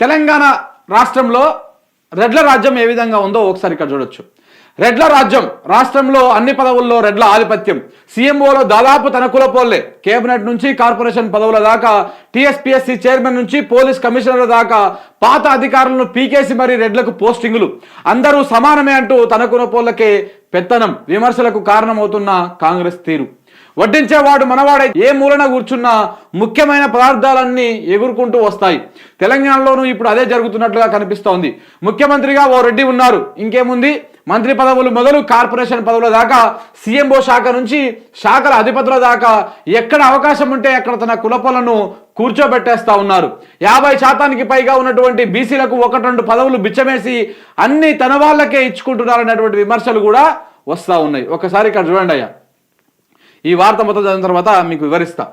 తెలంగాణ రాష్ట్రంలో రెడ్ల రాజ్యం ఏ విధంగా ఉందో ఒకసారి ఇక్కడ చూడొచ్చు. రెడ్ల రాజ్యం రాష్ట్రంలో అన్ని పదవుల్లో రెడ్ల ఆధిపత్యం. సీఎంఓలో దాదాపు తన కులపోలే కేబినెట్ నుంచి కార్పొరేషన్ పదవుల దాకా టీఎస్పీఎస్సీ చైర్మన్ నుంచి పోలీస్ కమిషనర్ల దాకా పాత అధికారులను పీకేసి మరి రెడ్లకు పోస్టింగులు. అందరూ సమానమే అంటూ తన కులపోలకే పెత్తనం విమర్శలకు కారణమవుతున్న కాంగ్రెస్ తీరు. వడ్డించేవాడు మనవాడే ఏ మూలన కూర్చున్నా ముఖ్యమైన పదార్థాలన్నీ ఎగురుకుంటూ వస్తాయి. తెలంగాణలోనూ ఇప్పుడు అదే జరుగుతున్నట్లుగా కనిపిస్తోంది. ముఖ్యమంత్రిగా ఓ రెడ్డి ఉన్నారు. ఇంకేముంది? మంత్రి పదవులు మొదలు కార్పొరేషన్ పదవుల దాకా సీఎంఓ శాఖ నుంచి శాఖల అధిపతుల దాకా ఎక్కడ అవకాశం ఉంటే అక్కడ తన కులపలను కూర్చోబెట్టేస్తా ఉన్నారు. యాభై శాతానికి పైగా ఉన్నటువంటి బీసీలకు ఒకటి రెండు పదవులు బిచ్చమేసి అన్ని తన వాళ్ళకే ఇచ్చుకుంటున్నారనేటువంటి విమర్శలు కూడా వస్తూ ఉన్నాయి. ఒకసారి ఇక్కడ చూడండి అయ్యా. ఈ వార్త మొత్తం చదివిన తర్వాత మీకు వివరిస్తా.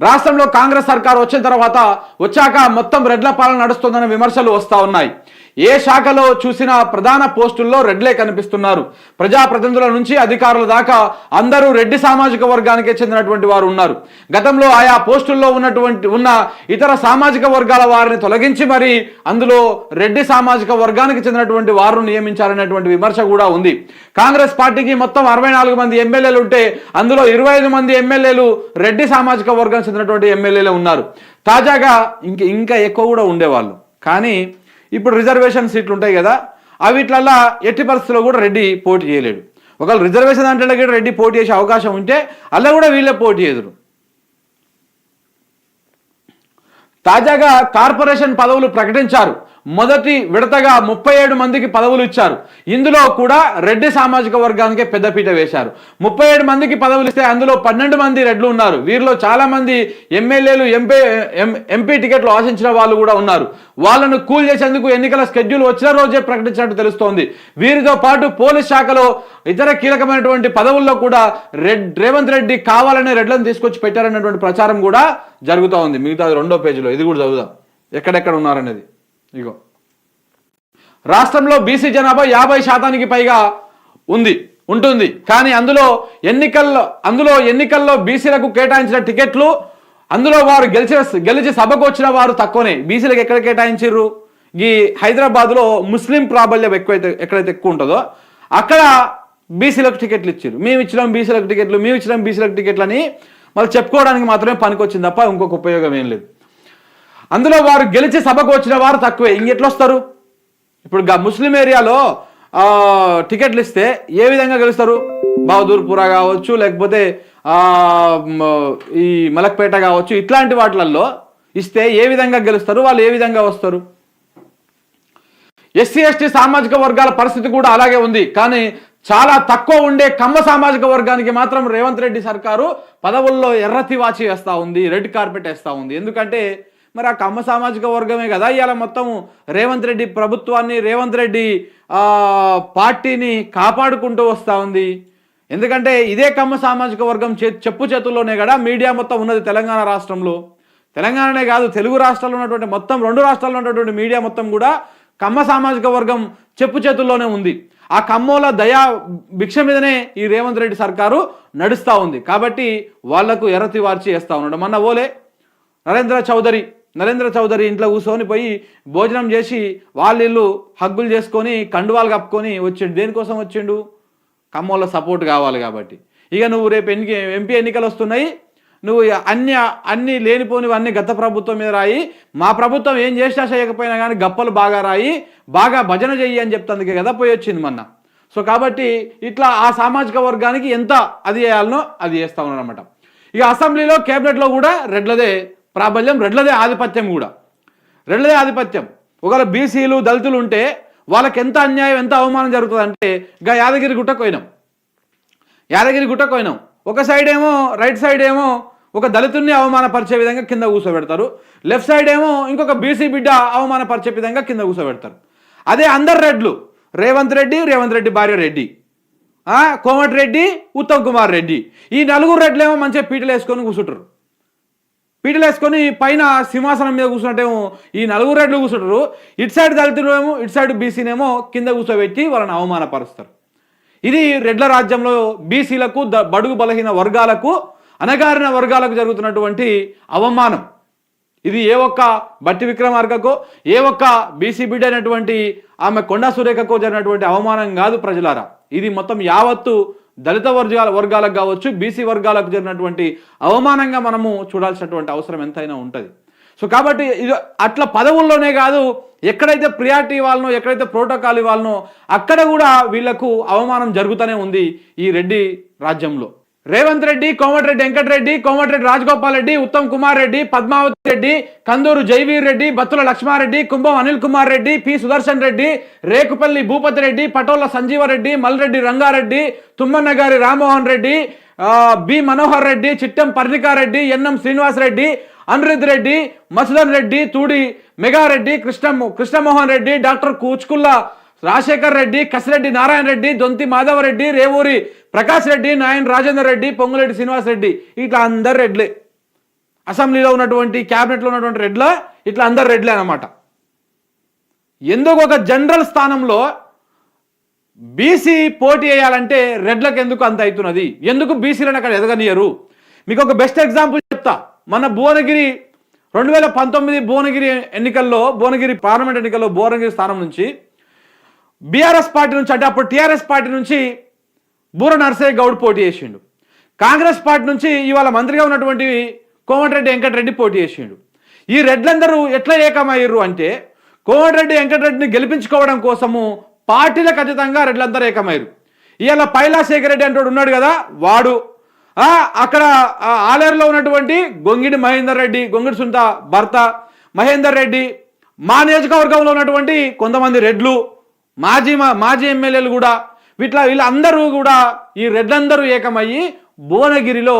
రాష్ట్రంలో కాంగ్రెస్ సర్కార్ వచ్చిన తర్వాత వచ్చాక మొత్తం రెడ్ల పాలన నడుస్తుందనే విమర్శలు వస్తూ ఉన్నాయి. ఏ శాఖలో చూసినా ప్రధాన పోస్టుల్లో రెడ్లే కనిపిస్తున్నారు. ప్రజాప్రతినిధుల నుంచి అధికారుల దాకా అందరూ రెడ్డి సామాజిక వర్గానికే చెందినటువంటి వారు ఉన్నారు. గతంలో ఆయా పోస్టుల్లో ఉన్నటువంటి ఉన్న ఇతర సామాజిక వర్గాల వారిని తొలగించి మరి అందులో రెడ్డి సామాజిక వర్గానికి చెందినటువంటి వారు నియమించాలనేటువంటి విమర్శ కూడా ఉంది. కాంగ్రెస్ పార్టీకి మొత్తం అరవై నాలుగు మంది ఎమ్మెల్యేలు ఉంటే అందులో ఇరవై ఐదు మంది ఎమ్మెల్యేలు రెడ్డి సామాజిక వర్గానికి చెందినటువంటి ఎమ్మెల్యేలు ఉన్నారు. తాజాగా ఇంక ఇంకా ఎక్కువ కూడా ఉండేవాళ్ళు. కానీ ఇప్పుడు రిజర్వేషన్ సీట్లు ఉంటాయి కదా అవిట్లల్లా ఎట్టి పరిస్థితుల్లో కూడా రెడ్డి పోటీ చేయలేడు. ఒకవేళ రిజర్వేషన్ అంటే కూడా రెడ్డి పోటీ చేసే అవకాశం ఉంటే అలా కూడా వీళ్ళే పోటీ చేదురు. తాజాగా కార్పొరేషన్ పదవులు ప్రకటించారు. మొదటి విడతగా ముప్పై ఏడు మందికి పదవులు ఇచ్చారు. ఇందులో కూడా రెడ్డి సామాజిక వర్గానికే పెద్దపీట వేశారు. ముప్పై ఏడు మందికి పదవులు ఇస్తే అందులో పన్నెండు మంది రెడ్లు ఉన్నారు. వీరిలో చాలా మంది ఎమ్మెల్యేలు ఎంపీ ఎంపీ టికెట్లు ఆశించిన వాళ్ళు కూడా ఉన్నారు. వాళ్ళను కూల్ చేసేందుకు ఎన్నికల స్కెడ్యూల్ వచ్చిన రోజే ప్రకటించినట్టు తెలుస్తోంది. వీరితో పాటు పోలీస్ శాఖలో ఇతర కీలకమైనటువంటి పదవుల్లో కూడా రెడ్ రేవంత్ రెడ్డి కావాలనే రెడ్లను తీసుకొచ్చి పెట్టారనేటువంటి ప్రచారం కూడా జరుగుతూ ఉంది మిగతా రెండో పేజీలో. ఇది కూడా చదువుదాం. ఎక్కడెక్కడ ఉన్నారనేది. ఇగో. రాష్ట్రంలో బీసీ జనాభా యాభై శాతానికి పైగా ఉంది ఉంటుంది. కానీ అందులో ఎన్నికల్లో అందులో ఎన్నికల్లో బీసీలకు కేటాయించిన టికెట్లు అందులో వారు గెలిచిన గెలిచి సభకు వచ్చిన వారు తక్కువనే. బీసీలకు ఎక్కడ కేటాయించారు ఈ హైదరాబాద్లో ముస్లిం ప్రాబల్యం ఎక్కువైతే ఎక్కడైతే ఎక్కువ ఉంటుందో అక్కడ బీసీలకు టికెట్లు ఇచ్చారు మేము ఇచ్చినాం బీసీలకు టికెట్లు మేము ఇచ్చినాం బీసీలకు టికెట్లు అని వాళ్ళు చెప్పుకోవడానికి మాత్రమే పనికొచ్చింది తప్ప ఇంకొక ఉపయోగం ఏం లేదు. అందులో వారు గెలిచి సభకు వచ్చిన వారు తక్కువే. ఇంకెట్లా వస్తారు? ఇప్పుడు ముస్లిం ఏరియాలో ఆ, టికెట్లు ఇస్తే ఏ విధంగా గెలుస్తారు? బహదూర్పురా కావచ్చు లేకపోతే ఈ మలక్పేట కావచ్చు ఇట్లాంటి వాటిలలో ఇస్తే ఏ విధంగా గెలుస్తారు? వాళ్ళు ఏ విధంగా వస్తారు? ఎస్సీ ఎస్టీ సామాజిక వర్గాల పరిస్థితి కూడా అలాగే ఉంది. కానీ చాలా తక్కువ ఉండే కమ్మ సామాజిక వర్గానికి మాత్రం రేవంత్ రెడ్డి సర్కారు పదవుల్లో ఎర్రతి వాచి వేస్తూ ఉంది రెడ్ కార్పెట్ వేస్తూ ఉంది. ఎందుకంటే మరి ఆ కమ్మ సామాజిక వర్గమే కదా ఇవాళ మొత్తం రేవంత్ రెడ్డి ప్రభుత్వాన్ని రేవంత్ రెడ్డి పార్టీని కాపాడుకుంటూ వస్తూ ఉంది. ఎందుకంటే ఇదే కమ్మ సామాజిక వర్గం చే చెప్పు చేతుల్లోనే కదా మీడియా మొత్తం ఉన్నది తెలంగాణ రాష్ట్రంలో. తెలంగాణనే కాదు తెలుగు రాష్ట్రాల్లో ఉన్నటువంటి మొత్తం రెండు రాష్ట్రాల్లో ఉన్నటువంటి మీడియా మొత్తం కూడా కమ్మ సామాజిక వర్గం చెప్పు చేతుల్లోనే ఉంది. ఆ కమ్మోల దయా భిక్ష మీదనే ఈ రేవంత్ రెడ్డి సర్కారు నడుస్తూ ఉంది. కాబట్టి వాళ్ళకు ఎర్రతి వార్చి వేస్తూ ఉన్నాడు. మొన్న ఓలే నరేంద్ర చౌదరి నరేంద్ర చౌదరి ఇంట్లో కూర్చొని పోయి భోజనం చేసి వాళ్ళ ఇల్లు హగ్గులు చేసుకొని కండువాలు కప్పుకొని వచ్చిండు. దేనికోసం వచ్చిండు? కమ్మోళ్ళ సపోర్ట్ కావాలి కాబట్టి. ఇక నువ్వు రేపు ఎన్ని ఎంపీ ఎన్నికలు వస్తున్నాయి. నువ్వు అన్ని అన్ని లేనిపోనివన్నీ గత ప్రభుత్వం మీద రాయి. మా ప్రభుత్వం ఏం చేసినా చేయకపోయినా కానీ గప్పలు బాగా రాయి. బాగా భజన చెయ్యి అని చెప్తందుకే కదా పోయి వచ్చింది మొన్న. సో కాబట్టి ఇట్లా ఆ సామాజిక వర్గానికి ఎంత అది చేయాలనో అది చేస్తా ఉన్నాడు అనమాట ఇక అసెంబ్లీలో కేబినెట్లో కూడా రెడ్లదే ప్రాబల్యం రెడ్లదే ఆధిపత్యం కూడా. రెడ్లదే ఆధిపత్యం. ఒకవేళ బీసీలు దళితులు ఉంటే వాళ్ళకి ఎంత అన్యాయం ఎంత అవమానం జరుగుతుంది అంటే ఇక యాదగిరి గుట్టకు పోయినాం యాదగిరి గుట్టకు పోయినాం ఒక సైడ్ ఏమో రైట్ సైడ్ ఏమో ఒక దళితుడిని అవమానపరిచే విధంగా కింద కూర్చోబెడతారు లెఫ్ట్ సైడ్ ఏమో ఇంకొక బీసీ బిడ్డ అవమానపరిచే విధంగా కింద కూర్చోబెడతారు అదే అందరు రెడ్లు. రేవంత్ రెడ్డి రేవంత్ రెడ్డి భార్య రెడ్డి. కోమటి కోమటిరెడ్డి ఉత్తమ్ కుమార్ రెడ్డి. ఈ నలుగురు రెడ్లేమో మంచిగా పీటలు వేసుకొని కూర్చుంటారు పీటలు వేసుకొని పైన సింహాసనం మీద కూర్చున్నట్టేమో ఈ నలుగురు రెడ్లు కూర్చుంటారు. ఇటు సైడ్ దళితులేమో ఇటు సైడ్ బీసీనేమో కింద కూర్చోబెట్టి వాళ్ళని అవమానపరుస్తారు. ఇది రెడ్ల రాజ్యంలో బీసీలకు ద- బడుగు బలహీన వర్గాలకు అనగారిన వర్గాలకు జరుగుతున్నటువంటి అవమానం. ఇది ఏ ఒక్క బట్టి విక్రమార్కకో ఏ ఒక్క బీసీ బిడ్డ అయినటువంటి ఆమె కొండా సురేఖకో జరిగినటువంటి అవమానం కాదు ప్రజలారా. ఇది మొత్తం యావత్తు దళిత వర్గాల వర్గాలకు కావచ్చు బీసీ వర్గాలకు జరిగినటువంటి అవమానంగా మనము చూడాల్సినటువంటి అవసరం ఎంతైనా ఉంటుంది. సో కాబట్టి ఇది అట్లా పదవుల్లోనే కాదు ఎక్కడైతే ప్రియారిటీ ఇవ్వాలనో ఎక్కడైతే ప్రోటోకాల్ ఇవ్వాలనో అక్కడ కూడా వీళ్ళకు అవమానం జరుగుతూనే ఉంది ఈ రెడ్డి రాజ్యంలో. Revanth Reddy Komatireddy Venkatreddy Komatireddy Rajagopal Reddy Uttam Kumar Reddy Padmavathi Reddy Kanduru Jaiveer Reddy Battula Laxmareddy Kumbham Anil Kumar Reddy P Sudarshan Reddy Rekupalli Bhupathi Reddy Patola Sanjeevareddy Malreddy Rangareddy తుమ్మన్నగారి Rammohan Reddy B Manohar Reddy Chittam Parnikareddy NM Srinivasareddy Anirudh Reddy Madhusudan Reddy Thudi Megareddy Krishna Krishnamohan Reddy doctor Kuchukulla Rajasekhar Reddy Kasireddy Narayana Reddy Donthi Madhavareddy Revuri Prakash Reddy Nayini Rajender Reddy Ponguleti Srinivas Reddy. ఇట్లా అందరు రెడ్లే. అసెంబ్లీలో ఉన్నటువంటి క్యాబినెట్లో ఉన్నటువంటి రెడ్ల ఇట్లా అందరు రెడ్లే అన్నమాట. ఎందుకు ఒక జనరల్ స్థానంలో బీసీ పోటీ వేయాలంటే రెడ్లకు ఎందుకు అంత అవుతున్నది? ఎందుకు బీసీలను అక్కడ ఎదగనియరు? మీకు ఒక బెస్ట్ ఎగ్జాంపుల్ చెప్తా. మన భువనగిరి రెండు వేల పంతొమ్మిది భువనగిరి ఎన్నికల్లో భువనగిరి పార్లమెంట్ ఎన్నికల్లో భువనగిరి స్థానం నుంచి బీఆర్ఎస్ పార్టీ నుంచి అంటే అప్పుడు టీఆర్ఎస్ పార్టీ నుంచి బూర నర్సయ్య గౌడ్ పోటీ చేసిండు. కాంగ్రెస్ పార్టీ నుంచి ఇవాళ మంత్రిగా ఉన్నటువంటి కోమటిరెడ్డి వెంకటరెడ్డి పోటీ చేసిండు. ఈ రెడ్లందరూ ఎట్లా ఏకమయ్యారు అంటే కోమటిరెడ్డి వెంకటరెడ్డిని గెలిపించుకోవడం కోసము పార్టీలకు ఖచ్చితంగా రెడ్లందరూ ఏకమయ్యారు ఇవాళ పైలాశేఖర్ రెడ్డి అంటూ ఉన్నాడు కదా వాడు. అక్కడ ఆలేరులో ఉన్నటువంటి గొంగిడి మహేందర్ రెడ్డి గొంగిడి సుంత భర్త మహేందర్ రెడ్డి మా నియోజకవర్గంలో ఉన్నటువంటి కొంతమంది రెడ్లు మాజీ మా- మాజీ ఎమ్మెల్యేలు కూడా వీటిలో వీళ్ళందరూ కూడా ఈ రెడ్లందరూ ఏకమయ్యి భువనగిరిలో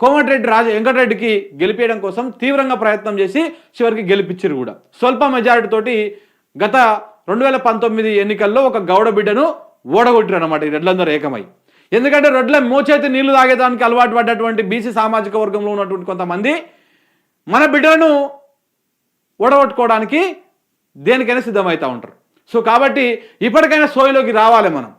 కోమటిరెడ్డి రాజ వెంకటరెడ్డికి గెలిపేయడం కోసం తీవ్రంగా ప్రయత్నం చేసి చివరికి గెలిపించారు కూడా. స్వల్ప మెజారిటీ తోటి గత రెండు వేల పంతొమ్మిది ఎన్నికల్లో ఒక గౌడ బిడ్డను ఓడగొట్టారు అనమాట ఈ రెడ్లందరూ ఏకమై. ఎందుకంటే రెడ్ల మోచేతి నీళ్ళు తాగేదానికి అలవాటు పడ్డటువంటి బీసీ సామాజిక వర్గంలో ఉన్నటువంటి కొంతమంది మన బిడ్డలను ఓడగొట్టుకోవడానికి దేనికైనా సిద్ధమవుతూ ఉంటారు. సో కాబట్టి ఇప్పటికైనా సోయిలోకి రావాలి మనం.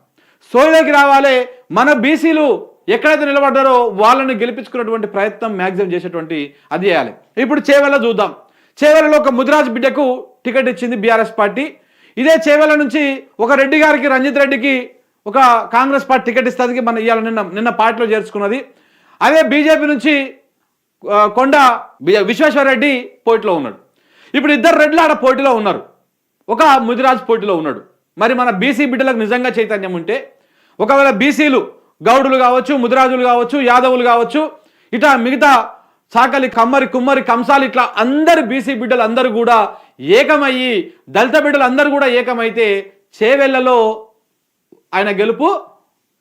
సోయిలోకి రావాలి మన బీసీలు ఎక్కడైతే నిలబడ్డారో వాళ్ళని గెలిపించుకున్నటువంటి ప్రయత్నం మ్యాక్సిమం చేసేటువంటి అది చేయాలి. ఇప్పుడు చేవెళ్ళ చూద్దాం. చేవెళ్ళలో ఒక ముదిరాజ్ బిడ్డకు టికెట్ ఇచ్చింది బీఆర్ఎస్ పార్టీ. ఇదే చేవెళ్ళ నుంచి ఒక రెడ్డి గారికి రంజిత్ రెడ్డికి ఒక కాంగ్రెస్ పార్టీ టికెట్ ఇస్తుంది మన ఇవాళ నిన్న నిన్న పార్టీలో చేర్చుకున్నది. అదే బీజేపీ నుంచి కొండ విశ్వేశ్వర విశ్వేశ్వరరెడ్డి పోటీలో ఉన్నాడు. ఇప్పుడు ఇద్దరు రెడ్లు ఆడ పోటీలో ఉన్నారు. ఒక ముదిరాజ్ పోటీలో ఉన్నాడు. మరి మన బీసీ బిడ్డలకు నిజంగా చైతన్యం ఉంటే ఒకవేళ బీసీలు గౌడులు కావచ్చు ముదిరాజులు కావచ్చు యాదవులు కావచ్చు ఇట్లా మిగతా చాకలి కమ్మరి కుమ్మరి కంసాలి ఇట్లా అందరు బీసీ బిడ్డలు అందరూ కూడా ఏకమయ్యి దళిత బిడ్డలు అందరూ కూడా ఏకమైతే చేవెళ్ళలో ఆయన గెలుపు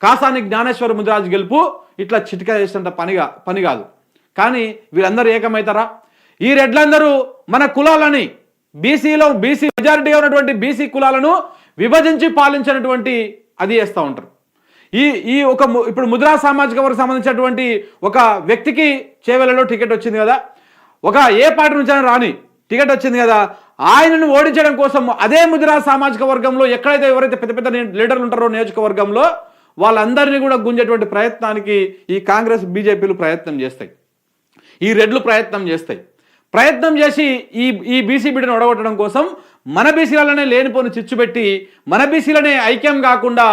కాసాని జ్ఞానేశ్వర ముదిరాజు గెలుపు ఇట్లా చిటిక చేసినంత పనిగా పని కాదు. కానీ వీళ్ళందరూ ఏకమవుతారా? ఈ రెడ్లందరూ మన కులాలని బీసీలో బీసీ మెజారిటీగా ఉన్నటువంటి బీసీ కులాలను విభజించి పాలించినటువంటి అది చేస్తూ ఉంటారు. ఈ ఈ ఒక ఇప్పుడు ముద్రా సామాజిక వర్గం సంబంధించినటువంటి ఒక వ్యక్తికి చేవెలలో టికెట్ వచ్చింది కదా ఒక ఏ పార్టీ నుంచి రాని టికెట్ వచ్చింది కదా ఆయనను ఓడించడం కోసం అదే ముద్రా సామాజిక వర్గంలో ఎక్కడైతే ఎవరైతే పెద్ద పెద్ద లీడర్లు ఉంటారో నియోజకవర్గంలో వాళ్ళందరినీ కూడా గుంజేటువంటి ప్రయత్నానికి ఈ కాంగ్రెస్ బీజేపీలు ప్రయత్నం చేస్తాయి. ఈ రెడ్లు ప్రయత్నం చేస్తాయి. ప్రయత్నం చేసి ఈ ఈ బీసీ బిడ్డను ఒడగొట్టడం కోసం మన బీసీలనే లేనిపోని చిచ్చు పెట్టి మన బీసీలనే ఐక్యం కాకుండా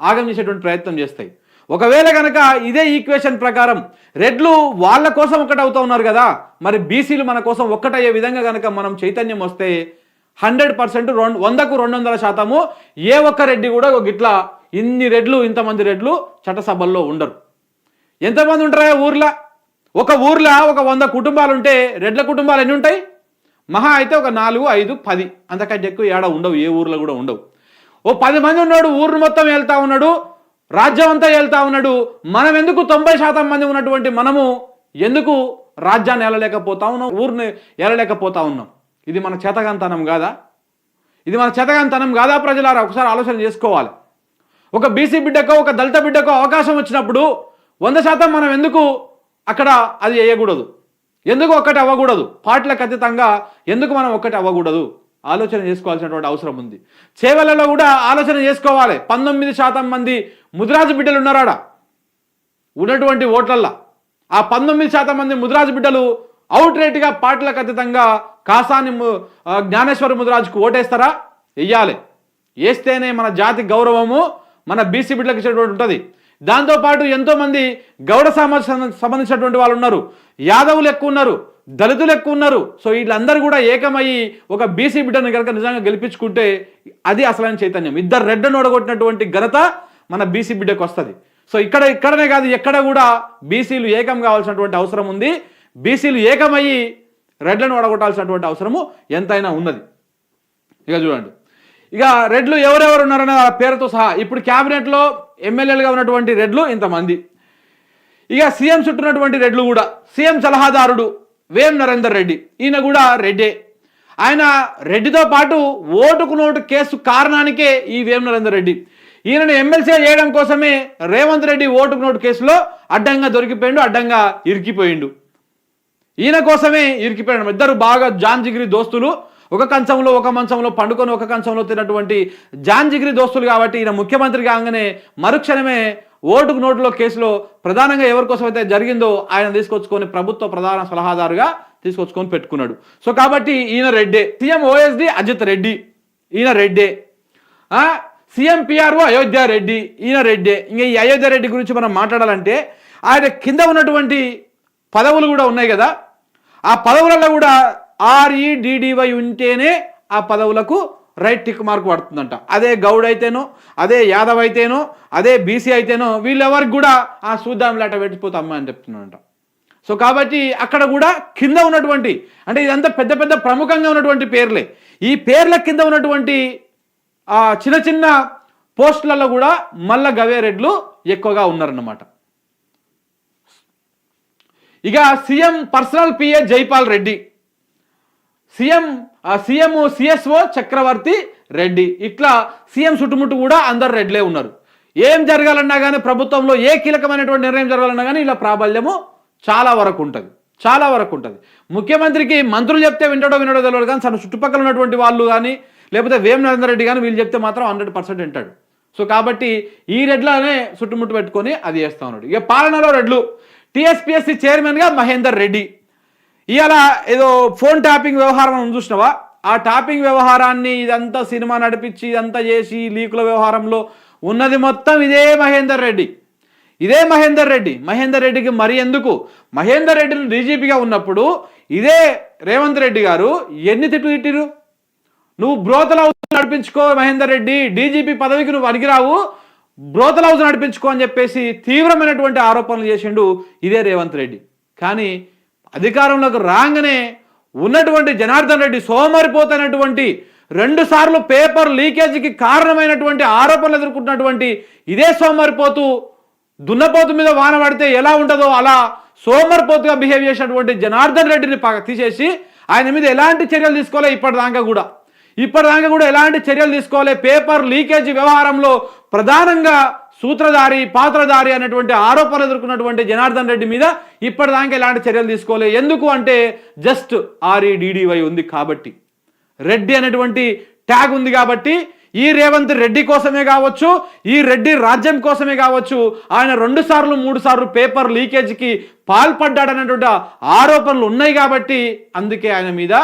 ఆగం చేసేటువంటి ప్రయత్నం చేస్తాయి. ఒకవేళ కనుక ఇదే ఈక్వేషన్ ప్రకారం రెడ్లు వాళ్ళ కోసం ఒకటవుతూ ఉన్నారు కదా మరి బీసీలు మన కోసం ఒక్కటయ్యే విధంగా కనుక మనం చైతన్యం వస్తే హండ్రెడ్ పర్సెంట్ రెండు వందకు రెండు వందల శాతము ఏ ఒక్క రెడ్డి కూడా ఒక ఇన్ని రెడ్లు ఇంతమంది రెడ్లు చట్టసభల్లో ఉండరు. ఎంతమంది ఉంటారా ఊర్లో? ఒక ఊర్లో ఒక వంద కుటుంబాలు ఉంటే రెడ్ల కుటుంబాలు ఎన్ని ఉంటాయి? మహా అయితే ఒక నాలుగు ఐదు పది. అంతకంటే ఎక్కువ ఏడ ఉండవు ఏ ఊర్లో కూడా ఉండవు. ఓ పది మంది ఉన్నాడు ఊరు మొత్తం వెళ్తా ఉన్నాడు రాజ్యం అంతా వెళ్తా ఉన్నాడు. మనం ఎందుకు తొంభై శాతం మంది ఉన్నటువంటి మనము ఎందుకు రాజ్యాన్ని ఏలలేకపోతా ఉన్నాం ఊరిని ఏలలేకపోతా ఉన్నాం? ఇది మన చేతగాంతనం కాదా? ఇది మన చేతగాంతనం కాదా ప్రజలారా? ఒకసారి ఆలోచన చేసుకోవాలి. ఒక బీసీ బిడ్డకో ఒక దళిత బిడ్డకో అవకాశం వచ్చినప్పుడు వంద శాతం మనం ఎందుకు అక్కడ అది వేయకూడదు. ఎందుకు ఒక్కటి అవ్వకూడదు? పాటలకు అతీతంగా ఎందుకు మనం ఒక్కటి అవ్వకూడదు? ఆలోచన చేసుకోవాల్సినటువంటి అవసరం ఉంది. చేవలలో కూడా ఆలోచన చేసుకోవాలి. పంతొమ్మిది శాతం మంది ముదిరాజు బిడ్డలు ఉన్నారాడ? ఉన్నటువంటి ఓట్లల్లో. ఆ పంతొమ్మిది శాతం మంది ముదిరాజు బిడ్డలు అవుట్ రేట్గా పాటలకు అతీతంగా కాసాని ము- జ్ఞానేశ్వర ముదిరాజుకు ఓటేస్తారా? వెయ్యాలి. వేస్తేనే మన జాతి గౌరవము మన బీసీ బిడ్డలకు ఇచ్చేటువంటి ఉంటుంది. దాంతోపాటు ఎంతోమంది గౌడ సమాజ సంబంధించినటువంటి వాళ్ళు ఉన్నారు. యాదవులు ఎక్కువ ఉన్నారు. దళితులు ఎక్కువ ఉన్నారు. సో వీళ్ళందరూ కూడా ఏకమయ్యి ఒక బీసీ బిడ్డను కనుక నిజంగా గెలిపించుకుంటే అది అసలైన చైతన్యం. ఇద్దరు రెడ్డను ఓడగొట్టినటువంటి ఘనత మన బీసీ బిడ్డకు వస్తుంది. సో ఇక్కడ ఇక్కడనే కాదు ఎక్కడ కూడా బీసీలు ఏకం కావాల్సినటువంటి అవసరం ఉంది. బీసీలు ఏకమయ్యి రెడ్లను ఓడగొట్టాల్సినటువంటి అవసరము ఎంతైనా ఉన్నది. ఇక చూడండి. ఇక రెడ్లు ఎవరెవరు ఉన్నారనే పేరుతో సహా ఇప్పుడు క్యాబినెట్లో ఎమ్మెల్యేలుగా ఉన్నటువంటి రెడ్లు ఇంతమంది. ఇక సీఎం చుట్టూన్నటువంటి రెడ్లు కూడా సీఎం సలహాదారుడు వేం నరేందర్ రెడ్డి ఈయన కూడా రెడ్డే. ఆయన రెడ్డితో పాటు ఓటుకు నోటు కేసు కారణానికే ఈ వేం నరేందర్ రెడ్డి. ఈయనను ఎమ్మెల్సీ చేయడం కోసమే రేవంత్ రెడ్డి ఓటుకు నోటు కేసులో అడ్డంగా దొరికిపోయిండు అడ్డంగా ఇరికిపోయిండు. ఈయన కోసమే ఇరికిపోయాడు ఇద్దరు బాగా జాన్ జిగిరి దోస్తులు ఒక కంచంలో ఒక మంచంలో పండుకొని ఒక కంచంలో తిన్నటువంటి జాన్ జిగిరి దోస్తులు కాబట్టి ఈయన ముఖ్యమంత్రి కాగానే మరుక్షణమే ఓటుకు నోటులో కేసులో ప్రధానంగా ఎవరి కోసం అయితే జరిగిందో ఆయన తీసుకొచ్చుకొని ప్రభుత్వ ప్రధాన సలహాదారుగా తీసుకొచ్చుకొని పెట్టుకున్నాడు. సో కాబట్టి ఈయన రెడ్డే. CM OSD Ajith Reddy. ఈయన రెడ్డే. CM PRO Ayodhya Reddy. ఈయన రెడ్డే. ఇంకా ఈ అయోధ్య రెడ్డి గురించి మనం మాట్లాడాలంటే ఆయన కింద ఉన్నటువంటి పదవులు కూడా ఉన్నాయి కదా. ఆ పదవులలో కూడా ఆర్ఈడిడివై ఉంటేనే ఆ పదవులకు రైట్ టిక్ మార్క్ పడుతుందంట. అదే గౌడ్ అయితేనో అదే యాదవ్ అయితేనో అదే బీసీ అయితేనో వీళ్ళెవరికి కూడా ఆ చూద్దాం లేట పెట్టిపోతామ్మా అని చెప్తున్నాడంట. సో కాబట్టి అక్కడ కూడా కింద ఉన్నటువంటి అంటే ఇదంతా పెద్ద పెద్ద ప్రముఖంగా ఉన్నటువంటి పేర్లే. ఈ పేర్ల కింద ఉన్నటువంటి ఆ చిన్న చిన్న పోస్టులలో కూడా మల్ల గవే రెడ్లు ఎక్కువగా ఉన్నారన్నమాట. ఇక CM personal PA Jaipal Reddy. CM CM CSO Chakravarthi Reddy. ఇట్లా సీఎం చుట్టుముట్టు కూడా అందరు రెడ్లే ఉన్నారు. ఏం జరగాలన్నా కానీ ప్రభుత్వంలో ఏ కీలకమైనటువంటి నిర్ణయం జరగాలన్నా కానీ ఇలా ప్రాబల్యము చాలా వరకు ఉంటుంది. చాలా వరకు ఉంటుంది. ముఖ్యమంత్రికి మంత్రులు చెప్తే వింటాడో వినడో తెలియదు కానీ తన చుట్టుపక్కల ఉన్నటువంటి వాళ్ళు కానీ లేకపోతే వేం నరేందర్ రెడ్డి కానీ వీళ్ళు చెప్తే మాత్రం హండ్రెడ్ పర్సెంట్ వింటాడు. సో కాబట్టి ఈ రెడ్లనే చుట్టుముట్టు పెట్టుకొని అది చేస్తూ ఉన్నాడు. ఇక పాలనలో రెడ్లు. టీఎస్పీఎస్సీ చైర్మన్గా మహేందర్ రెడ్డి. ఇవాళ ఏదో ఫోన్ ట్యాపింగ్ వ్యవహారం మనం చూసినావా? ఆ ట్యాపింగ్ వ్యవహారాన్ని ఇదంతా సినిమా నడిపించి ఇదంతా చేసి లీకుల వ్యవహారంలో ఉన్నది మొత్తం ఇదే మహేందర్ రెడ్డి. ఇదే మహేందర్ రెడ్డి. మహేందర్ రెడ్డికి మరి ఎందుకు? మహేందర్ రెడ్డిని డీజీపీగా ఉన్నప్పుడు ఇదే రేవంత్ రెడ్డి గారు ఎన్ని తిట్లు తిట్టిరు నువ్వు బ్రోతల హౌస్ నడిపించుకో మహేందర్ రెడ్డి డీజీపీ పదవికి నువ్వు అడిగిరావు బ్రోతల హౌస్ నడిపించుకో అని చెప్పేసి తీవ్రమైనటువంటి ఆరోపణలు చేసిండు ఇదే రేవంత్ రెడ్డి. కానీ అధికారంలోకి రాగానే ఉన్నటువంటి జనార్దన్ రెడ్డి సోమరిపోతున్నటువంటి రెండు సార్లు పేపర్ లీకేజీకి కారణమైనటువంటి ఆరోపణలు ఎదుర్కొంటున్నటువంటి ఇదే సోమరిపోతూ దున్నపోతు మీద వాన పడితే ఎలా ఉంటుందో అలా సోమరిపోతుగా బిహేవ్ చేసినటువంటి జనార్దన్ రెడ్డిని తీసేసి ఆయన మీద ఎలాంటి చర్యలు తీసుకోలే ఇప్పటిదాకా కూడా. ఇప్పటిదాకా కూడా ఎలాంటి చర్యలు తీసుకోవాలి పేపర్ లీకేజీ వ్యవహారంలో ప్రధానంగా సూత్రధారి పాత్రధారి అనేటువంటి ఆరోపణలు ఎదుర్కొన్నటువంటి జనార్దన్ రెడ్డి మీద ఇప్పటిదాకా ఎలాంటి చర్యలు తీసుకోలే. ఎందుకు అంటే జస్ట్ ఆర్ఈడిడివై ఉంది కాబట్టి. రెడ్డి అనేటువంటి ట్యాగ్ ఉంది కాబట్టి ఈ రేవంత్ రెడ్డి కోసమే కావచ్చు ఈ రెడ్డి రాజ్యం కోసమే కావచ్చు ఆయన రెండు సార్లు మూడు సార్లు పేపర్ లీకేజ్కి పాల్పడ్డాడనేటువంటి ఆరోపణలు ఉన్నాయి కాబట్టి అందుకే ఆయన మీద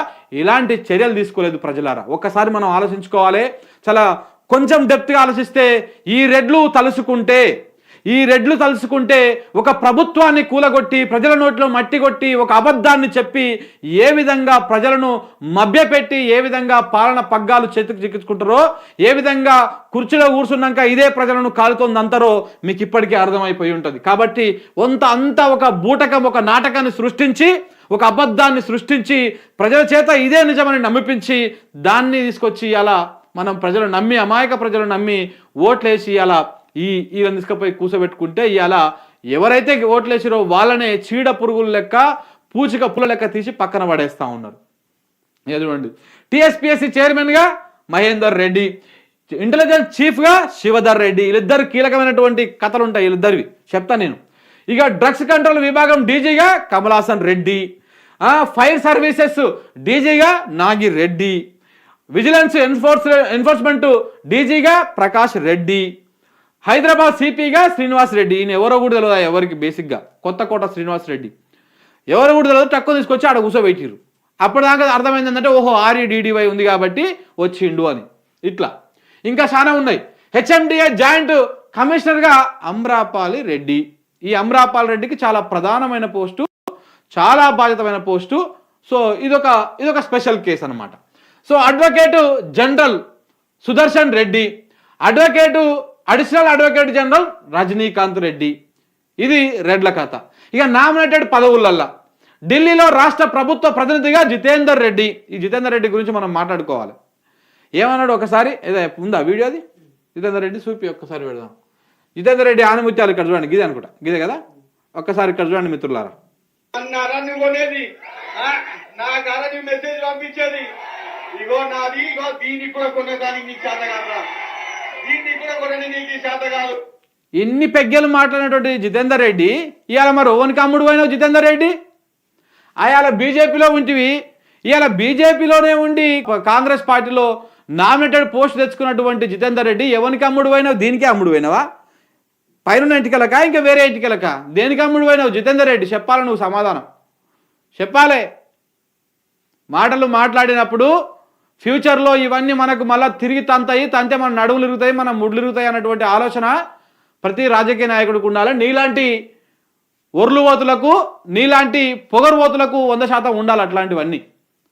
ఎలాంటి చర్యలు తీసుకోలేదు ప్రజలారా. ఒక్కసారి మనం ఆలోచించుకోవాలి. చాలా కొంచెం డెప్త్గా ఆలోచిస్తే ఈ రెడ్లు తలుసుకుంటే ఈ రెడ్లు తలుసుకుంటే ఒక ప్రభుత్వాన్ని కూలగొట్టి ప్రజల నోట్లో మట్టి కొట్టి ఒక అబద్ధాన్ని చెప్పి ఏ విధంగా ప్రజలను మభ్యపెట్టి ఏ విధంగా పాలన పగ్గాలు చేతికి చిక్కించుకుంటారో ఏ విధంగా కుర్చీలో కూర్చున్నాక ఇదే ప్రజలను కాలుతోందంతరో మీకు ఇప్పటికీ అర్థమైపోయి ఉంటుంది. కాబట్టి వంత అంతా ఒక బూటకం ఒక నాటకాన్ని సృష్టించి ఒక అబద్ధాన్ని సృష్టించి ప్రజల చేత ఇదే నిజమని నమ్మిపించి దాన్ని తీసుకొచ్చి అలా మనం ప్రజలు నమ్మి అమాయక ప్రజలు నమ్మి ఓట్లేసి అలా ఈ వీళ్ళని తీసుకుపోయి కూసబెట్టుకుంటే ఇవాళ ఎవరైతే ఓట్లేసిరో వాళ్ళనే చీడ పురుగుల లెక్క పూచిక పుల్ల లెక్క తీసి పక్కన పడేస్తా ఉన్నారు. ఇక చూడండి. టిఎస్పిఎస్సి చైర్మన్గా మహేందర్ రెడ్డి ఇంటెలిజెన్స్ చీఫ్గా శివధర్ రెడ్డి వీళ్ళిద్దరు కీలకమైనటువంటి కథలు ఉంటాయి వీళ్ళిద్దరివి. చెప్తా నేను. ఇక డ్రగ్స్ కంట్రోల్ విభాగం డీజీగా Kamalasan Reddy fire services డీజీగా Nagi Reddy vigilance enforce enforcement డీజీగా Prakash Reddy Hyderabad సిపిగా శ్రీనివాస్ రెడ్డి. ఈయన ఎవరో కూడా తెలియదు ఎవరికి బేసిక్గా? కొత్త కోట శ్రీనివాస్ రెడ్డి. ఎవరు కూడా తెలియదు తక్కువ తీసుకొచ్చి ఆడ కూర్చోబెట్టిరు అప్పటిదాకా అర్థమైంది ఏంటంటే ఓహో ఆర్ఈ డీడీవై ఉంది కాబట్టి వచ్చిండు అని. ఇట్లా. ఇంకా చాలా ఉన్నాయి. హెచ్ఎండిఏ జాయింట్ కమిషనర్గా అమ్రాపాలి రెడ్డి. ఈ అమ్రాపాల్ రెడ్డికి చాలా ప్రధానమైన పోస్టు చాలా బాధ్యతమైన పోస్టు. సో ఇదొక ఇదొక స్పెషల్ కేసు అనమాట so advocate general Sudarshan Reddy advocate additional advocate general Rajinikanth Reddy. ఇది రెడ్ల కథ ఇక నామినేటెడ్ పదవులల్లా ఢిల్లీలో రాష్ట్ర ప్రభుత్వ ప్రతినిధిగా జితేందర్ రెడ్డి. ఈ జితేందర్ రెడ్డి గురించి మనం మాట్లాడుకోవాలి. ఏమన్నాడు ఒకసారి? ఏదో ఉందా వీడియో అది? జితేందర్ రెడ్డి చూపి ఒక్కసారి పెడదాం. జితేందర్ రెడ్డి ఆనుముత్యాలు ఇక్కడ చూడండి గిదే అనుకుంటా. గిదే కదా? ఒక్కసారి ఇక్కడ చూడండి మిత్రులారా. కొనేది నా మెసేజ్ పంపించేది. ఇగో నాది ఇగో దీన్ని కూడా కొనేదానికి నీకు చేత కాదురా. దీన్ని కూడా కొనని నీకు చేత కాదు. ఇన్ని పెగ్గలు మాట్లాడినటువంటి జితేందర్ రెడ్డి ఇవాళ మరి ఓనికి అమ్ముడు పోయినావు జితేందర్ రెడ్డి? అయాల బీజేపీలో ఉంటివి ఇవాళ బీజేపీలోనే ఉండి కాంగ్రెస్ పార్టీలో నామినేటెడ్ పోస్ట్ తెచ్చుకున్నటువంటి జితేందర్ రెడ్డి ఎవరికి అమ్ముడు పోయినావు దీనికే అమ్ముడు పోయినావా పైన ఇంటికెలక ఇంకా వేరే ఇంటికెలక దేనికి అమ్ముడు పోయినావు జితేందర్ రెడ్డి? చెప్పాలి నువ్వు సమాధానం. చెప్పాలే. మాటలు మాట్లాడినప్పుడు ఫ్యూచర్లో ఇవన్నీ మనకు మళ్ళీ తిరిగి తంతాయి తంతే మన నడువులు ఇరుగుతాయి మన ముడ్లు ఇరుగుతాయి అన్నటువంటి ఆలోచన ప్రతి రాజకీయ నాయకుడికి ఉండాలి. నీలాంటి ఒర్లువోతులకు నీలాంటి పొగరువోతులకు వంద శాతం ఉండాలి అట్లాంటివన్నీ.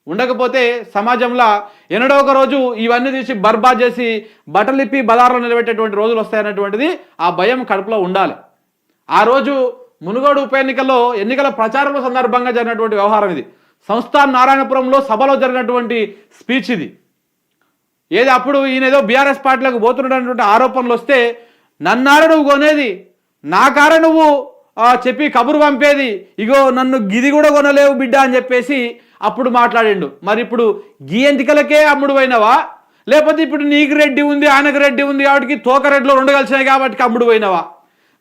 ఉండకపోతే సమాజంలో ఎన్నడో ఒక రోజు ఇవన్నీ తీసి బర్బా చేసి బట్టలిప్పి బజార్లో నిలబెట్టేటువంటి రోజులు వస్తాయన్నటువంటిది ఆ భయం కడుపులో ఉండాలి. ఆ రోజు మునుగోడు ఉప ఎన్నికల్లో ఎన్నికల ప్రచారంలో సందర్భంగా జరిగినటువంటి వ్యవహారం ఇది. సంస్థాన్ నారాయణపురంలో సభలో జరిగినటువంటి స్పీచ్ ఇది. ఏది అప్పుడు ఈయన ఏదో బీఆర్ఎస్ పార్టీలకు పోతున్నటువంటి ఆరోపణలు వస్తే నన్నార నువ్వు కొనేది? నా కార నువ్వు చెప్పి కబురు పంపేది? ఇగో నన్ను గిది కూడా కొనలేవు బిడ్డ అని చెప్పేసి అప్పుడు మాట్లాడిండు. మరి ఇప్పుడు గీ ఎంటికలకే అమ్ముడు పోయినవా? లేకపోతే ఇప్పుడు నీకు రెడ్డి ఉంది ఆయనకు రెడ్డి ఉంది కాబట్టి తోక రెడ్లు రెండు కలిసినాయి కాబట్టి అమ్ముడు పోయినవా?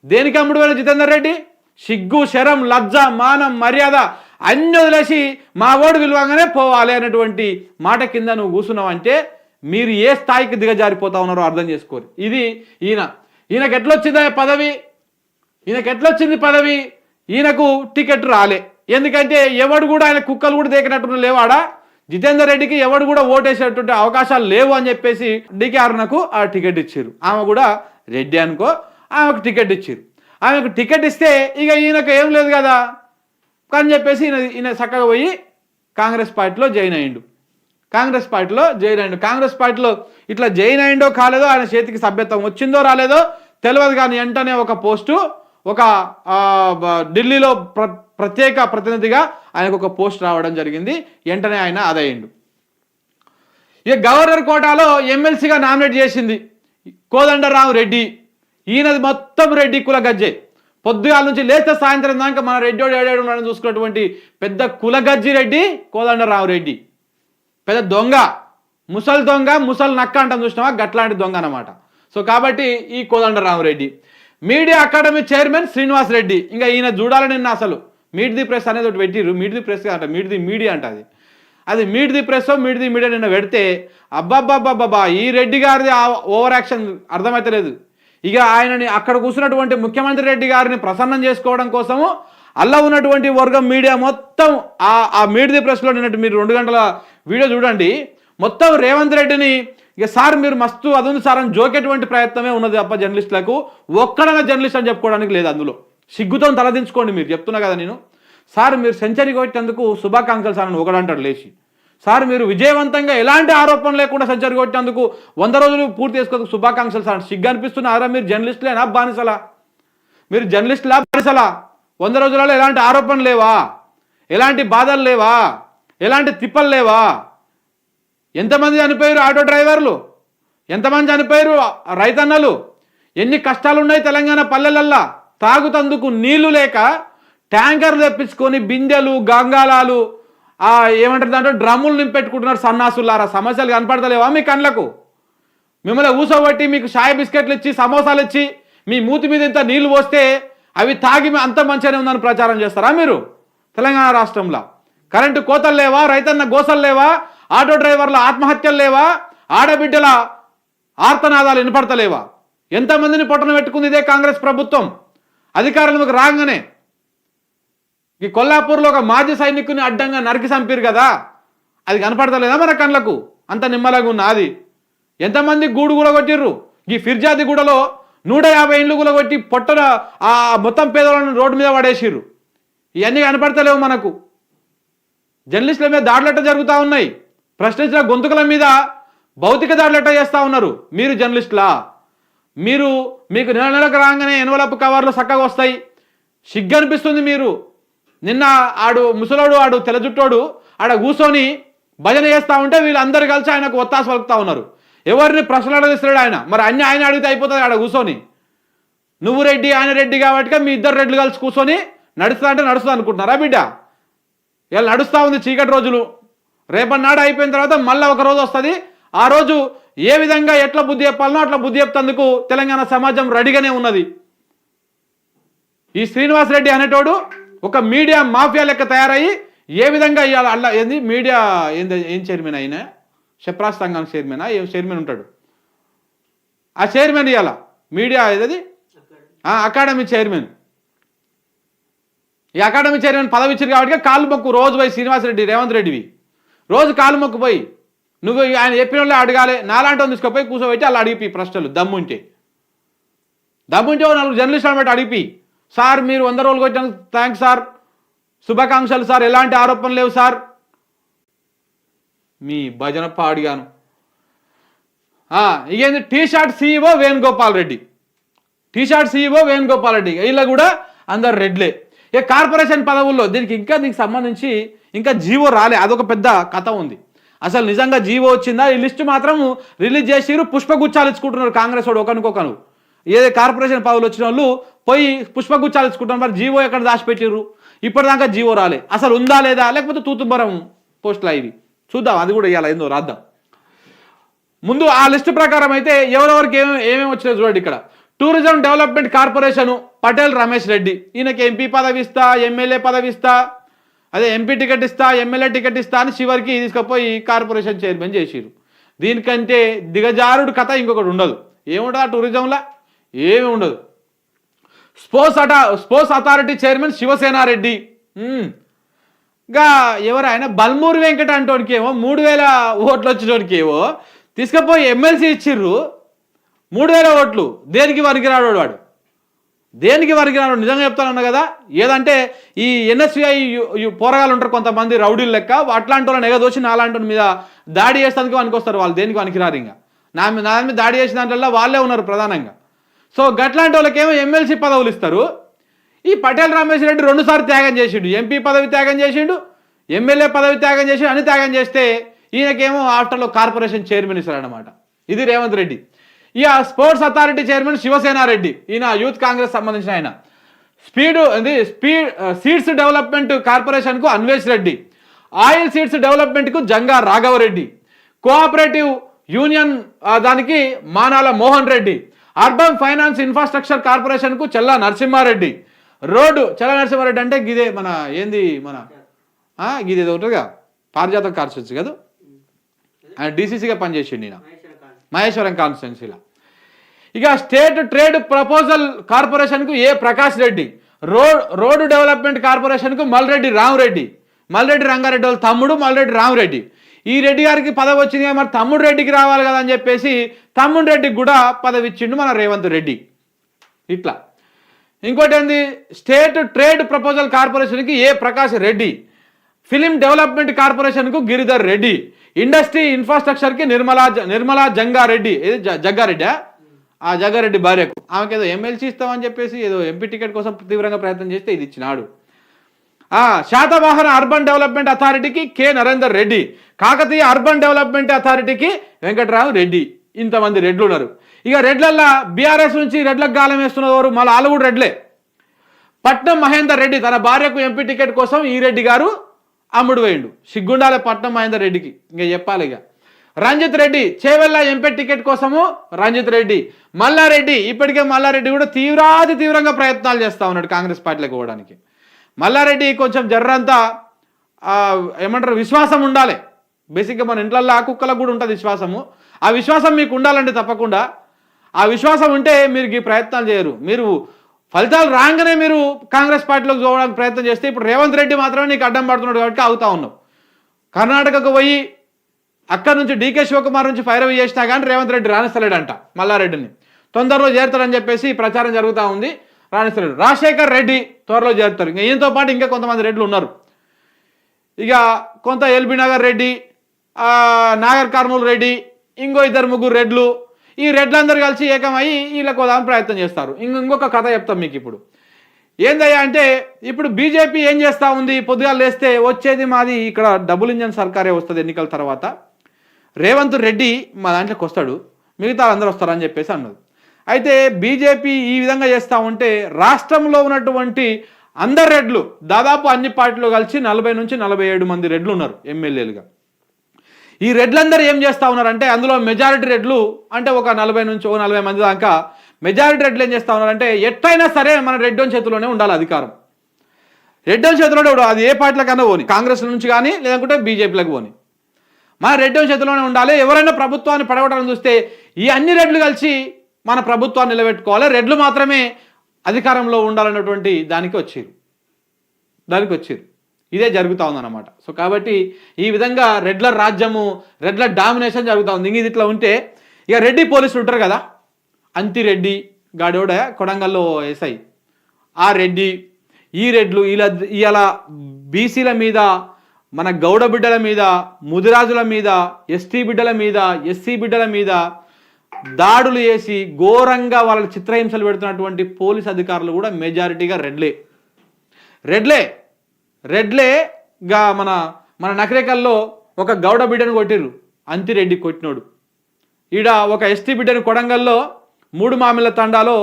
దేనికి అమ్ముడు పోయిన జితేందర్ రెడ్డి? సిగ్గు శరం లజ్జ మానం మర్యాద అన్ని వదిలేసి మా ఓడు విలువగానే పోవాలి అనేటువంటి మాట కింద నువ్వు కూర్చున్నావు అంటే మీరు ఏ స్థాయికి దిగజారిపోతా ఉన్నారో అర్థం చేసుకోరు. ఇది ఈయన. ఈయనకు ఎట్లొచ్చిందా పదవి? ఈయనకు ఎట్లొచ్చింది పదవి? ఈయనకు టికెట్ రాలే. ఎందుకంటే ఎవడు కూడా ఆయన కుక్కలు కూడా దేకినట్టు లేవాడా జితేందర్ రెడ్డికి ఎవడు కూడా ఓటేసేటువంటి అవకాశాలు లేవు అని చెప్పేసి డికే అరుణకు ఆ టికెట్ ఇచ్చారు. ఆమె కూడా రెడ్డి అనుకో ఆమెకు టికెట్ ఇచ్చారు. ఆమెకు టికెట్ ఇస్తే ఇక ఈయనకు ఏం లేదు కదా? అని చెప్పేసి ఈయన ఈయన చక్కగా పోయి కాంగ్రెస్ పార్టీలో జాయిన్ అయ్యిండు. కాంగ్రెస్ పార్టీలో జాయిన్ అయ్యిండు. కాంగ్రెస్ పార్టీలో ఇట్లా జాయిన్ అయిండో కాలేదో ఆయన చేతికి సభ్యత్వం వచ్చిందో రాలేదో తెలియదు కానీ వెంటనే ఒక పోస్టు ఒక ఢిల్లీలో ప్ర ప్రత్యేక ప్రతినిధిగా ఆయనకు ఒక పోస్ట్ రావడం జరిగింది. వెంటనే ఆయన అదయ్యిండు ఇక గవర్నర్ కోటాలో ఎమ్మెల్సీగా నామినేట్ చేసింది కోదండరావు రెడ్డి. ఈయనది మొత్తం రెడ్డి కుల గజ్జే. పొద్దుగాల నుంచి లేస్తే సాయంత్రం దాకా మన రెడ్డోడు ఏడాడు ఉన్నాడని చూసుకున్నటువంటి పెద్ద కులగజ్జి రెడ్డి కోదండరావు రెడ్డి. పెద్ద దొంగ. ముసలి దొంగ ముసలి నక్క అంటాం చూసినావా? గట్లాంటి దొంగ అన్నమాట. సో కాబట్టి ఈ Kodandarao Reddy. Media academy chairman Srinivas Reddy. ఇంకా ఈయన చూడాలని నిన్న అసలు మీట్ ది ప్రెస్ అనేది ఒకటి పెట్టిరు మీట్ ది ప్రెస్ అంట మీట్ ది మీడియా అంట అది. అది meet the press meet the media నిన్న పెడితే అబ్బాబ్బాబ్బాబ్బా ఈ రెడ్డి గారిది ఓవర్ యాక్షన్ అర్థమైతలేదు. ఇక ఆయనని అక్కడ కూర్చున్నటువంటి ముఖ్యమంత్రి రెడ్డి గారిని ప్రసన్నం చేసుకోవడం కోసము అలా ఉన్నటువంటి వర్గం మీడియా మొత్తం ఆ ఆ మీడిది ప్రెస్లో నిన్నట్టు మీరు రెండు గంటల వీడియో చూడండి. మొత్తం రేవంత్ రెడ్డిని ఇక సార్ మీరు మస్తు అదుంది సార్ అని జోకేటువంటి ప్రయత్నమే ఉన్నది తప్ప జర్నలిస్టులకు ఒక్కడగా జర్నలిస్ట్ అని చెప్పుకోవడానికి లేదు అందులో. సిగ్గుతో తలదించుకోండి మీరు చెప్తున్నా కదా నేను. సార్ మీరు సెంచరీ కొట్టేందుకు శుభాకాంక్షలు సార్ అని ఒకడంటాడు లేచి. సార్ మీరు విజయవంతంగా ఎలాంటి ఆరోపణ లేకుండా సెంచరీ కొట్టినందుకు వంద రోజులు పూర్తి చేసుకోవడానికి శుభాకాంక్షలు సార్. సిగ్గు అనిపిస్తున్నారా మీరు జర్నలిస్టులేనా? బానిసలా. మీరు జర్నలిస్టులా? బానిసలా. వంద రోజులలో ఎలాంటి ఆరోపణలు లేవా? ఎలాంటి బాధలు లేవా? ఎలాంటి తిప్పలు లేవా? ఎంతమంది చనిపోయారు ఆటో డ్రైవర్లు? ఎంతమంది చనిపోయారు రైతన్నలు? ఎన్ని కష్టాలు ఉన్నాయి తెలంగాణ పల్లెలల్లా? తాగుతందుకు నీళ్ళు లేక ట్యాంకర్లు తెప్పించుకొని బిందెలు గంగాలాలు ఏమంటారు దాంట్లో? డ్రమ్ములు నింపెట్టుకుంటున్నారు సన్నాసులారా. సమస్యలు కనపడతలేవా మీ కళ్ళకు? మిమ్మల్ని ఊసబట్టి మీకు షాయ్ బిస్కెట్లు ఇచ్చి సమోసాలు ఇచ్చి మీ మూతి మీద ఇంత నీళ్ళు పోస్తే అవి తాగి అంత మంచిగానే ఉందని ప్రచారం చేస్తారా మీరు? తెలంగాణ రాష్ట్రంలో. కరెంటు కోతలు లేవా? రైతన్న గోసలు లేవా? ఆటో డ్రైవర్ల ఆత్మహత్యలు లేవా? ఆడబిడ్డల ఆర్తనాదాలు వినపడతలేవా? ఎంతమందిని పొట్టన పెట్టుకుంది ఇదే కాంగ్రెస్ ప్రభుత్వం? అధికారంలోకి రాగానే ఈ కొల్లాపూర్లో ఒక మాజీ సైనికుని అడ్డంగా నరికి చంపారు కదా? అది కనపడతలేదా మన కళ్ళకు? అంత నిమ్మలాగా ఉన్న అది ఎంతమంది గూడు కూడా కొట్టిర్రు ఈ ఫిర్జాది గూడలో నూట యాభై ఇండ్లు కూడా కొట్టి పొట్టన ఆ మొత్తం పేదవాళ్ళని రోడ్డు మీద పడేసిర్రు. ఇవన్నీ కనపడతలేవు మనకు. జర్నలిస్టుల మీద దాడులట జరుగుతూ ఉన్నాయి. ప్రశ్నించిన గొంతుకల మీద భౌతిక దాడులట చేస్తూ ఉన్నారు. మీరు జర్నలిస్టులా? మీరు మీకు నెల నెలకు రాగానే ఎన్వలప్ కవర్లు చక్కగా వస్తాయి. సిగ్గు అనిపిస్తుంది మీరు. నిన్న ఆడు ముసలోడు ఆడు తెలజుట్టోడు ఆడ కూర్చొని భజన చేస్తూ ఉంటే వీళ్ళందరూ కలిసి ఆయనకు ఒత్తాసు పలుకుతా ఉన్నారు. ఎవరిని ప్రశ్నలు అడిగిస్తున్నాడు ఆయన. మరి అన్ని ఆయన అడిగితే అయిపోతుంది ఆడ కూర్చొని నువ్వు రెడ్డి ఆయన రెడ్డి కాబట్టి మీ ఇద్దరు రెడ్లు కలిసి కూర్చొని నడుస్తా అంటే నడుస్తుంది అనుకుంటున్నారా బిడ్డ? ఇలా నడుస్తూ ఉంది చీకటి రోజులు. రేపటి నాడు అయిపోయిన తర్వాత మళ్ళీ ఒక రోజు వస్తుంది. ఆ రోజు ఏ విధంగా ఎట్లా బుద్ధి చెప్పాలనో అట్లా బుద్ధి చెప్తందుకు తెలంగాణ సమాజం రెడీగానే ఉన్నది. ఈ శ్రీనివాస్ రెడ్డి అనేటోడు ఒక మీడియా మాఫియా లెక్క తయారయ్యి ఏ విధంగా ఇవాళ అల్ల ఏంది? మీడియా ఏంది? ఏం చైర్మన్ అయినా షప్రాస్ సంఘం చైర్మన్? ఏ చైర్మన్ ఉంటాడు? ఆ చైర్మన్ ఇవాళ మీడియా ఏదది? Academy chairman. ఈ అకాడమీ చైర్మన్ పదవి ఇచ్చారు కాబట్టి కాలు మొక్కు రోజు పోయి శ్రీనివాసరెడ్డి రేవంత్ రెడ్డివి. రోజు కాలు మొక్కు పోయి నువ్వు ఆయన చెప్పిన వాళ్ళే అడగాలి నాలాంటి వాళ్ళు తీసుకుపోయి కూర్చోబెట్టి అలా అడిగిపోయి ప్రశ్నలు దమ్ముంటే. దమ్ముంటే ఓ నలుగురు జర్నలిస్టులు బట్టి అడిగిపోయి సార్ మీరు వంద రోజులు కొట్టిన థ్యాంక్స్ సార్. శుభాకాంక్షలు సార్. ఎలాంటి ఆరోపణలు లేవు సార్. మీ భజన పాడిగాను. ఇకేంది T shirt CEO Venugopal Reddy. T shirt CEO Venugopal Reddy. వీళ్ళ కూడా అందరు రెడ్లే. ఇక కార్పొరేషన్ పదవుల్లో దీనికి ఇంకా దీనికి సంబంధించి ఇంకా జీవో రాలే. అదొక పెద్ద కథ ఉంది. అసలు నిజంగా జీవో వచ్చిందా? ఈ లిస్టు మాత్రం రిలీజ్ చేసిరు పుష్పగుచ్చాలు ఇచ్చుకుంటున్నారు కాంగ్రెస్ వాడు ఒకరికొకరు ఏదే కార్పొరేషన్ పదవులు వచ్చిన వాళ్ళు పోయి పుష్పగుచ్చాలు ఇచ్చుకుంటున్నారు మరి జీవో ఎక్కడ దాచిపెట్టిర్రు? ఇప్పటిదాకా జీవో రాలే. అసలు ఉందా లేదా? లేకపోతే తూతుబరం పోస్టులా ఇవి? చూద్దాం అది కూడా ఇవ్వాలి ఏందో రాద్దాం. ముందు ఆ లిస్టు ప్రకారం అయితే ఎవరెవరికి ఏమేమి ఏమేమి వచ్చినాయి చూడండి ఇక్కడ. Tourism development corporation Patel Ramesh Reddy. ఈయనకి ఎంపీ పదవి ఇస్తా ఎమ్మెల్యే పదవి ఇస్తా అదే ఎంపీ టికెట్ ఇస్తా ఎమ్మెల్యే టికెట్ ఇస్తా అని చివరికి తీసుకుపోయి కార్పొరేషన్ చైర్మన్ చేసిరు దీనికంటే దిగజారుడు కథ ఇంకొకటి ఉండదు. ఏముండదు ఆ టూరిజంలో ఏమి ఉండదు. స్పోర్ట్స్ అటా స్పోర్ట్స్ అథారిటీ చైర్మన్ శివసేనారెడ్డి. ఇంకా ఎవరు ఆయన? బల్మూరి వెంకట అంటోడికి ఏమో మూడు వేల ఓట్లు వచ్చేటోడికి ఏమో తీసుకుపోయి ఎమ్మెల్సీ ఇచ్చిర్రు. మూడు వేల ఓట్లు. దేనికి వరికిరాడు వాడు? దేనికి వరికిరాడు నిజంగా చెప్తానన్నా కదా. ఏదంటే ఈ ఎన్ఎస్విఐ పోరగాలు ఉంటారు కొంతమంది రౌడీలు లెక్క. అట్లాంటి వాళ్ళని ఎగదోసి నాలాంటి మీద దాడి చేసేందుకు వానికి వస్తారు వాళ్ళు. దేనికి వనికిరారు ఇంకా? నా మీద నా మీద దాడి చేసిన దాంట్లో వాళ్ళే ఉన్నారు ప్రధానంగా. సో గట్లాంటి వాళ్ళకేమో ఎమ్మెల్సీ పదవులు ఇస్తారు. ఈ పటేల్ రమేష్ రెడ్డి రెండుసార్లు త్యాగం చేసిండు. ఎంపీ పదవి త్యాగం చేసిండు ఎమ్మెల్యే పదవి త్యాగం చేసి అని త్యాగం చేస్తే ఈయనకేమో ఆఫ్టర్లో కార్పొరేషన్ చైర్మన్ ఇస్తారనమాట ఇది రేవంత్ రెడ్డి. ఇక స్పోర్ట్స్ అథారిటీ చైర్మన్ శివసేనారెడ్డి ఈయన యూత్ కాంగ్రెస్ సంబంధించిన ఆయన. స్పీడ్ అది స్పీడ్ సీడ్స్ డెవలప్మెంట్ కార్పొరేషన్కు అన్వేష్ రెడ్డి. ఆయిల్ సీడ్స్ డెవలప్మెంట్కు జంగా రాఘవరెడ్డి కోఆపరేటివ్ యూనియన్ దానికి Manala Mohan Reddy. Urban finance infrastructure కార్పొరేషన్కు Chella Narasimha Reddy. Road Chella Narasimha Reddy అంటే గిదే మన ఏంది మన ఆ, గిదేదో ఉంటుందిగా? పారిజాతం కార్పొరేషన్ కదా? ఆయన డీసీసీగా పనిచేసిండు ఈయన. మహేశ్వరం కాన్స్టిట్యున్సీలో ఇక state trade proposal కార్పొరేషన్కు A Prakash Reddy. Road road development కార్పొరేషన్కు Malreddy Rama Reddy. Malreddy Ranga Reddy వాళ్ళ తమ్ముడు మల్రెడ్డి రామరెడ్డి. ఈ రెడ్డి గారికి పదవి వచ్చింది మరి తమ్ముడు రెడ్డికి రావాలి కదా అని చెప్పేసి తమ్ముడు రెడ్డికి కూడా పదవి ఇచ్చిండు మన రేవంత్ రెడ్డి. ఇట్లా. ఇంకోటి ఏంది? స్టేట్ ట్రేడ్ ప్రపోజల్ కార్పొరేషన్కి A Prakash Reddy film development కార్పొరేషన్కు గిరిధర్ రెడ్డి ఇండస్ట్రీ ఇన్ఫ్రాస్ట్రక్చర్కి నిర్మలా నిర్మలా జంగారెడ్డి ఏది జ- జగ్గారెడ్డా? ఆ జగ్గారెడ్డి భార్యకు. ఆమెకేదో ఏదో ఎమ్మెల్సీ ఇస్తామని చెప్పేసి ఏదో ఎంపీ టికెట్ కోసం తీవ్రంగా ప్రయత్నం చేస్తే ఇది ఇచ్చినాడు. Satavahana urban development అథారిటీకి K. Narender Reddy. Kakatiya urban development అథారిటీకి Venkatrao Reddy. ఇంతమంది రెడ్లు ఉన్నారు ఇక రెడ్లల్లా బీఆర్ఎస్ నుంచి రెడ్లకు గాలం వేస్తున్నవారు మళ్ళీ వాళ్ళు కూడా రెడ్లే. పట్నం మహేందర్ రెడ్డి తన భార్యకు ఎంపీ టికెట్ కోసం ఈ రెడ్డి గారు అమ్ముడు వేయండు. సిగ్గుండాలే పట్నం మహేందర్ రెడ్డికి. ఇంకా చెప్పాలి ఇక. రంజిత్ రెడ్డి చేవెళ్ళ ఎంపీ టికెట్ కోసము రంజిత్ రెడ్డి. మల్లారెడ్డి ఇప్పటికే మల్లారెడ్డి కూడా తీవ్రాతి తీవ్రంగా ప్రయత్నాలు చేస్తా ఉన్నాడు కాంగ్రెస్ పార్టీలోకి పోవడానికి. మల్లారెడ్డి కొంచెం జర్రంతా ఏమంటారు విశ్వాసం ఉండాలి. బేసిక్గా మన ఇంట్లల్లో ఆ కుక్కలకు కూడా ఉంటుంది విశ్వాసము. ఆ విశ్వాసం మీకు ఉండాలంటే తప్పకుండా. ఆ విశ్వాసం ఉంటే మీరు ఈ ప్రయత్నాలు చేయరు. మీరు ఫలితాలు రాగానే మీరు కాంగ్రెస్ పార్టీలోకి చూడడానికి ప్రయత్నం చేస్తే ఇప్పుడు రేవంత్ రెడ్డి మాత్రమే నీకు అడ్డం పడుతున్నాడు కాబట్టి అవుతా ఉన్నావు. కర్ణాటకకు పోయి అక్కడి నుంచి డీకే శివకుమార్ నుంచి ఫైర్ చేసినా కానీ రేవంత్ రెడ్డి రాణిస్తలేడంట మల్లారెడ్డిని. తొందరలో చేరుతారని చెప్పేసి ప్రచారం జరుగుతూ ఉంది. రాణిస్తారు రాజశేఖర్ రెడ్డి త్వరలో చేరుతారు. ఇంకా ఈయనతో పాటు ఇంకా కొంతమంది రెడ్లు ఉన్నారు. ఇక కొంత ఎల్బీ నగర్ రెడ్డి నాగర్ కర్నూలు రెడ్డి ఇంకో ఇద్దరు ముగ్గురు రెడ్లు ఈ రెడ్లందరూ కలిసి ఏకమయ్యి వీళ్ళకు దాని ప్రయత్నం చేస్తారు. ఇంక ఇంకొక కథ చెప్తాం మీకు ఇప్పుడు. ఏందయ్యా అంటే ఇప్పుడు బీజేపీ ఏం చేస్తూ ఉంది? పొద్దుగా లేస్తే వచ్చేది మాది ఇక్కడ డబుల్ ఇంజన్ సర్కారే వస్తుంది ఎన్నికల తర్వాత. రేవంత్ రెడ్డి మా దాంట్లోకి వస్తాడు. మిగతా అందరూ వస్తారని చెప్పేసి అన్నది. అయితే బీజేపీ ఈ విధంగా చేస్తూ ఉంటే రాష్ట్రంలో ఉన్నటువంటి అందరు రెడ్లు దాదాపు అన్ని పార్టీలు కలిసి నలభై నుంచి నలభై ఏడు మంది రెడ్లు ఉన్నారు ఎమ్మెల్యేలుగా. ఈ రెడ్లందరూ ఏం చేస్తా ఉన్నారంటే అందులో మెజారిటీ రెడ్లు అంటే ఒక నలభై నుంచి ఒక నలభై మంది దాకా మెజారిటీ రెడ్లు ఏం చేస్తూ ఉన్నారంటే ఎట్టయినా సరే మన రెడ్డోన్ చేతిలోనే ఉండాలి అధికారం. రెడ్డోన్ చేతిలోనే ఉండాలి. అది ఏ పార్టీలకన్నా పోని కాంగ్రెస్ నుంచి కానీ లేదంటే బీజేపీలకు పోని. మన రెడ్డోన్ చేతిలోనే ఉండాలి. ఎవరైనా ప్రభుత్వాన్ని పడగొట్టాలని చూస్తే ఈ అన్ని రెడ్లు కలిసి మన ప్రభుత్వాన్ని నిలబెట్టుకోవాలి. రెడ్లు మాత్రమే అధికారంలో ఉండాలన్నటువంటి దానికి వచ్చారు. దానికి వచ్చారు. ఇదే జరుగుతూ ఉందన్నమాట. సో కాబట్టి ఈ విధంగా రెడ్ల రాజ్యము రెడ్ల డామినేషన్ జరుగుతూ ఉంది. ఇంక ఇది ఇట్లా ఉంటే ఇక రెడ్డి పోలీసులు ఉంటారు కదా. అంతిరెడ్డి గాడోడ కొడంగల్లో ఎస్ఐ. ఆ రెడ్డి ఈ రెడ్లు ఇలా ఇలా బీసీల మీద మన గౌడ బిడ్డల మీద ముదిరాజుల మీద ఎస్టీ బిడ్డల మీద ఎస్సీ బిడ్డల మీద దాడులు చేసి ఘోరంగా వాళ్ళ చిత్రహింసలు పెడుతున్నటువంటి పోలీస్ అధికారులు కూడా మెజారిటీగా రెడ్లే రెడ్లే రెడ్లేగా మన మన నకరేకల్లో ఒక గౌడ బిడ్డను కొట్టిర్రు. అంతిరెడ్డి కొట్టినోడు. ఈడ ఒక ఎస్టీ బిడ్డను కొడంగల్లో మూడు మామిళ్ళ తండాలో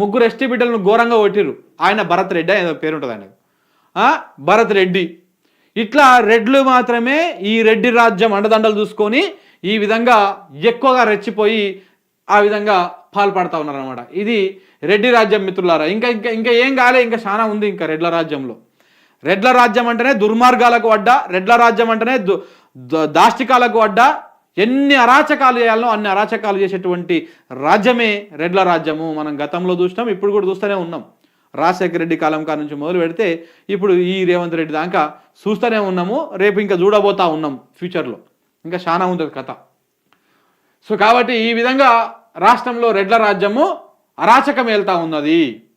ముగ్గురు ఎస్టీ బిడ్డలను ఘోరంగా కొట్టిర్రు. ఆయన భరత్ రెడ్డి ఆయన పేరుంటుందండి ఆయనకు భరత్ రెడ్డి. ఇట్లా రెడ్లు మాత్రమే ఈ రెడ్డి రాజ్యం అండదండలు చూసుకొని ఈ విధంగా ఎక్కువగా రెచ్చిపోయి ఆ విధంగా పాల్పడతా ఉన్నారనమాట ఇది రెడ్డి రాజ్యం మిత్రులారా. ఇంకా ఇంకా ఇంకా ఏం కాలే ఇంకా చాలా ఉంది ఇంకా రెడ్ల రాజ్యంలో. రెడ్ల రాజ్యం అంటేనే దుర్మార్గాలకు అడ్డ రెడ్ల రాజ్యం అంటేనే దు- దాష్టికాలకు అడ్డా ఎన్ని అరాచకాలు చేయాలనో అన్ని అరాచకాలు చేసేటువంటి రాజ్యమే రెడ్ల రాజ్యము. మనం గతంలో చూసినాం ఇప్పుడు కూడా చూస్తూనే ఉన్నాం. రాజశేఖర రెడ్డి కాలం కాడ నుంచి మొదలు పెడితే ఇప్పుడు ఈ రేవంత్ రెడ్డి దాకా చూస్తూనే ఉన్నాము. రేపు ఇంకా చూడబోతా ఉన్నాం ఫ్యూచర్లో. ఇంకా చాలా ఉంటుంది కథ. సో కాబట్టి ఈ విధంగా రాష్ట్రంలో రెడ్ల రాజ్యము అరాచకం వెళ్తా ఉన్నది.